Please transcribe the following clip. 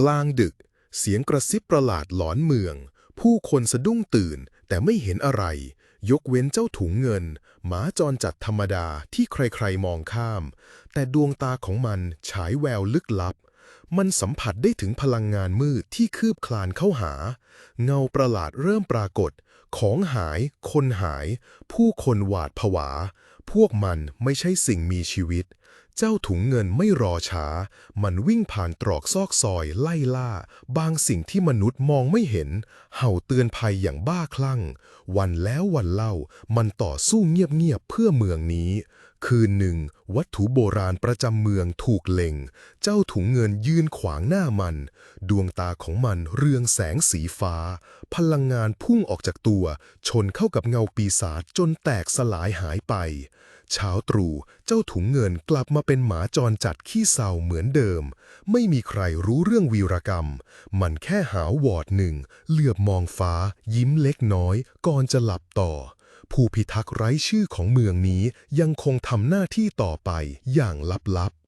กลางดึก เสียงกระซิบประหลาดหลอนเมือง ผู้คนสะดุ้งตื่นแต่ไม่เห็นอะไร ยกเว้นเจ้าถุงเงิน หมาจรจัดธรรมดาที่ใครๆมองข้าม แต่ดวงตาของมันฉายแววลึกลับ มันสัมผัสได้ถึงพลังงานมืดที่คืบคลานเข้าหา เงาประหลาดเริ่มปรากฏ ของหาย คนหาย ผู้คนหวาดผวา พวกมันไม่ใช่สิ่งมีชีวิต เจ้าถุงเงินไม่รอช้า มันวิ่งผ่านตรอกซอกซอยไล่ล่า บางสิ่งที่มนุษย์มองไม่เห็น เห่าเตือนภัยอย่างบ้าคลั่ง วันแล้ววันเล่า มันต่อสู้เงียบๆเพื่อเมืองนี้ คืนหนึ่ง วัตถุโบราณประจำเมืองถูกเล็ง เจ้าถุงเงินยืนขวางหน้ามัน ดวงตาของมันเรืองแสงสีฟ้า พลังงานพุ่งออกจากตัว ชนเข้ากับเงาปีศาจจนแตกสลายหายไป เช้าตรู่เจ้าถุงเงินกลับมาเป็นหมาจรจัดขี้เศร้าเหมือนเดิม ไม่มีใครรู้เรื่องวีรกรรม มันแค่หาวอดหนึ่งเหลือบมองฟ้า ยิ้มเล็กน้อย ก่อนจะหลับต่อ ผู้พิทักษ์ไร้ชื่อของเมืองนี้ยังคงทำหน้าที่ต่อไปอย่างลับๆ